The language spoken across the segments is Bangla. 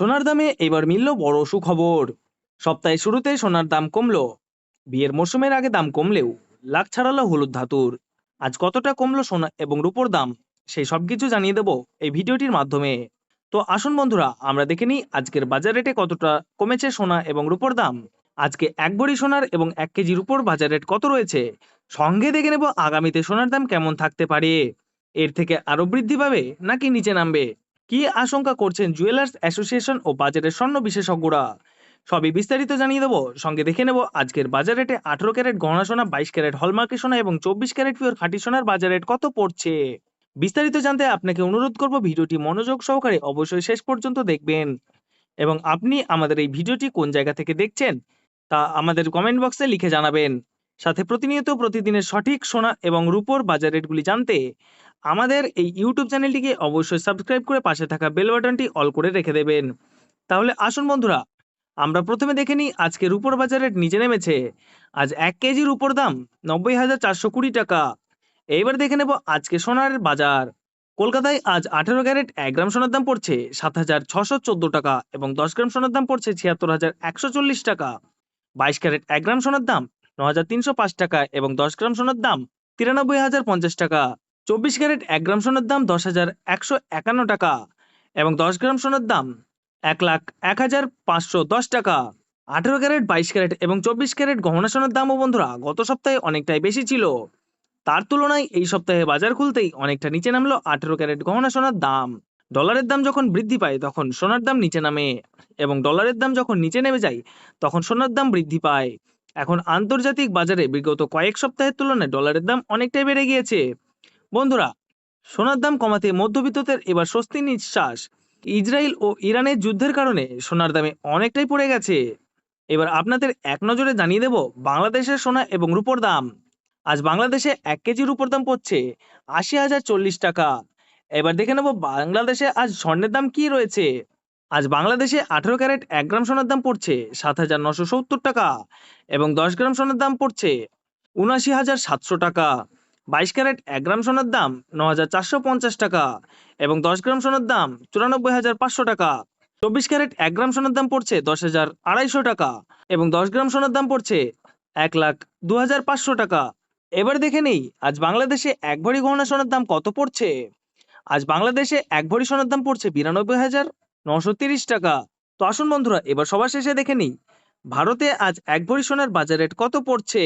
সোনার দামে এবার মিলল বড় সুখবর। সপ্তাহের শুরুতে সোনার দাম কমলো, বিয়ের মরশুমের আগে দাম কমলেও লাখ ছাড়ালো হলুদ ধাতুর। আজ কতটা কমলো সোনা এবং রূপোর দাম, সেই সব কিছু জানিয়ে দেবো এই ভিডিওটির মাধ্যমে। তো আসুন বন্ধুরা, আমরা দেখে নিই আজকের বাজার রেটে কতটা কমেছে সোনা এবং রূপোর দাম। আজকে এক ভরি সোনার এবং এক কেজি রূপোর বাজার রেট কত রয়েছে? সঙ্গে দেখে নেব আগামীতে সোনার দাম কেমন থাকতে পারে? এর থেকে আরও বৃদ্ধি পাবে নাকি নিচে নামবে? কি আশঙ্কা করছেন জুয়েলার্স অ্যাসোসিয়েশন ও বাজারের স্বর্ণ বিশেষজ্ঞরা? সবই বিস্তারিত জানিয়ে দেবো। সঙ্গে দেখে নেব আজকের বাজার রেটে আঠেরো ক্যারেট গহনা সোনা, বাইশ ক্যারেট হলমার্কের সোনা এবং চব্বিশ ক্যারেট পিওর খাঁটি সোনার বাজার রেট কত পড়ছে? বিস্তারিত জানতে আপনাকে অনুরোধ করব ভিডিওটি মনোযোগ সহকারে অবশ্যই শেষ পর্যন্ত দেখবেন। এবং আপনি আমাদের এই ভিডিওটি কোন জায়গা থেকে দেখছেন তা আমাদের কমেন্ট বক্সে লিখে জানাবেন। সাথে প্রতিনিয়ত প্রতিদিনের সঠিক সোনা এবং রূপোর বাজার রেটগুলি জানতে আমাদের এই ইউটিউব চ্যানেলটিকে অবশ্যই সাবস্ক্রাইব করে পাশে থাকা বেল বাটনটি অল করে রেখে দেবেন। তাহলে আসুন বন্ধুরা, আমরা প্রথমে দেখে নিই আজকে রূপোর বাজার রেট নিচে নেমেছে। আজ এক কেজির উপর দাম নব্বই হাজার চারশো কুড়ি টাকা। এইবার দেখে নেব আজকে সোনার বাজার। কলকাতায় আজ আঠেরো ক্যারেট এক গ্রাম সোনার দাম পড়ছে সাত হাজার ছশো চোদ্দ টাকা এবং দশ গ্রাম সোনার দাম পড়ছে ছিয়াত্তর হাজার একশো চল্লিশ টাকা। বাইশ ক্যারেট এক গ্রাম সোনার দাম ন হাজার তিনশো পাঁচ টাকা এবং দশ গ্রাম সোনার দাম তিরানব্বই হাজার পঞ্চাশ টাকা। চব্বিশ ক্যারেট এক গ্রাম সোনার দাম দশ হাজার একশো একান্ন টাকা এবং দশ গ্রাম সোনার দাম এক লাখ এক হাজার পাঁচশো দশ টাকা। আঠেরো ক্যারেট, বাইশ ক্যারেট এবং চব্বিশ ক্যারেট গহনা সোনার দামও বন্ধুরা গত সপ্তাহে অনেকটাই বেশি ছিল। তার তুলনায় এই সপ্তাহে বাজার খুলতেই অনেকটা নিচে নামলো আঠেরো ক্যারেট গহনা সোনার দাম। ডলারের দাম যখন বৃদ্ধি পায় তখন সোনার দাম নিচে নামে এবং ডলারের দাম যখন নিচে নেমে যায় তখন সোনার দাম বৃদ্ধি পায়। এখন আন্তর্জাতিক বাজারে বিগত কয়েক সপ্তাহের তুলনায় ডলারের দাম অনেকটাই বেড়ে গিয়েছে। বন্ধুরা, সোনার দাম কমাতে মধ্যবিত্তদের এবার স্বস্তি নিঃশ্বাস। ইসরায়েল ও ইরানের যুদ্ধের কারণে সোনার দামে অনেকটাই পড়ে গেছে। এবার আপনাদের এক নজরে জানিয়ে দেব বাংলাদেশের সোনা এবং রূপোর দাম। আজ বাংলাদেশে এক কেজি রূপোর দাম পড়ছে আশি হাজার চল্লিশ টাকা। এবার দেখে নেব বাংলাদেশে আজ স্বর্ণের দাম কি রয়েছে। আজ বাংলাদেশে আঠেরো ক্যারেট এক গ্রাম সোনার দাম পড়ছে সাত হাজার নশো সত্তর টাকা এবং দশ গ্রাম সোনার দাম পড়ছে উনাশি হাজার সাতশো টাকা। বাইশ ক্যারেট এক গ্রাম সোনার দাম ন হাজার চারশো পঞ্চাশ টাকা এবং দশ গ্রাম সোনার দাম চুরানব্বই হাজার পাঁচশো টাকা। চব্বিশ ক্যারেট এক গ্রাম সোনার দাম পড়ছে দশ হাজার আড়াইশো টাকা এবং দশ গ্রাম সোনার দাম পড়ছে এক লাখ দু হাজার পাঁচশো টাকা। এবার দেখে নেই, আজ বাংলাদেশে এক ভরি গহনা সোনার দাম কত পড়ছে? আজ বাংলাদেশে এক ভরি সোনার দাম পড়ছে বিরানব্বই হাজার নশো তিরিশ টাকা। তো আসুন বন্ধুরা, এবার সবার শেষে দেখে নিই, ভারতে আজ এক ভরি সোনার বাজার রেট কত পড়ছে?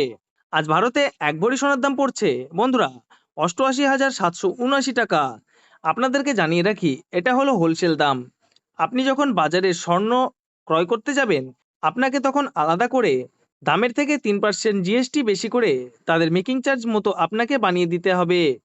আজ ভারতে এক ভরি সোনার দাম পড়ছে। বন্ধুরা, অষ্টআশি হাজার সাতশো উনআশি টাকা। আপনাদেরকে জানিয়ে রাখি, এটা হলো হোলসেল দাম। আপনি যখন বাজারে স্বর্ণ ক্রয় করতে যাবেন, আপনাকে তখন আলাদা করে দামের থেকে তিন পার্সেন্ট জিএসটি বেশি করে তাদের মেকিং চার্জ মতো আপনাকে বানিয়ে দিতে হবে।